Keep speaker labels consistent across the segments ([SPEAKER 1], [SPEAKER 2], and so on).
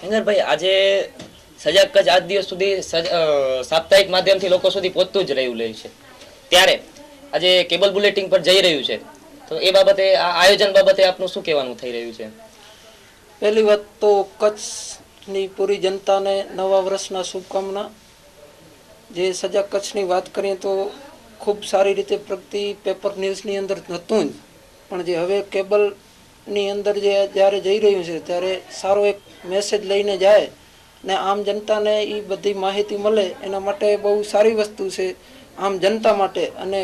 [SPEAKER 1] ખેંગરભાઈ, આજે સજાગ કચ્છ આજ દિવસ સુધી સાપ્તાહિક માધ્યમથી લોકો સુધી પહોંચતું જ રહ્યું છે. ત્યારે આજે કેબલ બુલેટિન પર જઈ રહ્યું છે. તો એ બાબતે, આ આયોજન બાબતે આપનું શું કહેવાનું થઈ રહ્યું છે?
[SPEAKER 2] પહેલી વાત તો કચ્છની પૂરી જનતાને નવા વર્ષના શુભકામના. જે સજા કચ્છની વાત કરીએ તો ખૂબ સારી રીતે પ્રગતિ પેપર ન્યૂઝની અંદર નહોતું જ. પણ જે હવે કેબલની અંદર જે જ્યારે જઈ રહ્યું છે, ત્યારે સારો એક મેસેજ લઈને જાય ને આમ જનતાને એ બધી માહિતી મળે, એના માટે બહુ સારી વસ્તુ છે આમ જનતા માટે. અને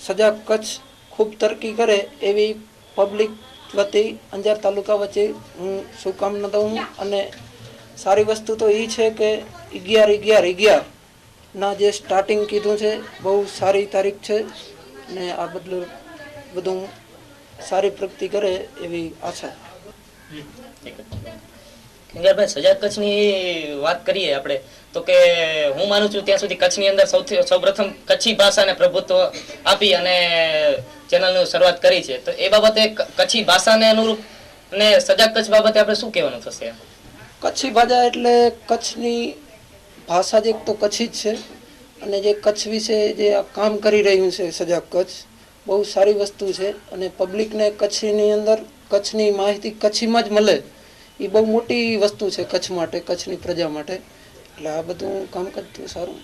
[SPEAKER 2] સજા કચ્છ ખૂબ તરક્કી કરે એવી પબ્લિક વતી અંજાર તાલુકા વચ્ચે હું શુભકામના દઉં અને સારી વસ્તુ તો એ છે કે અગિયાર અગિયાર અગિયાર ના જે સ્ટાર્ટિંગ કીધું છે, બહુ સારી તારીખ છે ને આ બદલું બધું સારી પ્રગતિ કરે એવી આશા.
[SPEAKER 1] કિંગરભાઈ સજા કચ્છની વાત કરીએ આપણે. તો કે હું માનું છું ત્યાં સુધી કચ્છની અંદર સૌથી સૌપ્રથમ કચ્છી ભાષાને પ્રભુત્વ આપી અને ચેનલની શરૂઆત કરી છે. તો એ બાબતે કચ્છી ભાષાને અનુરૂપ અને સજાગ કચ્છ બાબતે આપણે શું કહેવાનું થશે?
[SPEAKER 2] કચ્છી ભાષા એટલે કચ્છની ભાષા જ એક તો કચ્છી જ છે. અને જે કચ્છ વિશે જે કામ કરી રહ્યું છે સજાગ કચ્છ બહુ સારી વસ્તુ છે અને પબ્લિકને કચ્છની અંદર, કચ્છની માહિતી કચ્છીમાં જ મળે, એ બહુ મોટી વસ્તુ છે કચ્છ માટે, કચ્છની પ્રજા માટે. એટલે આ બધું કામકાજ તો સારું.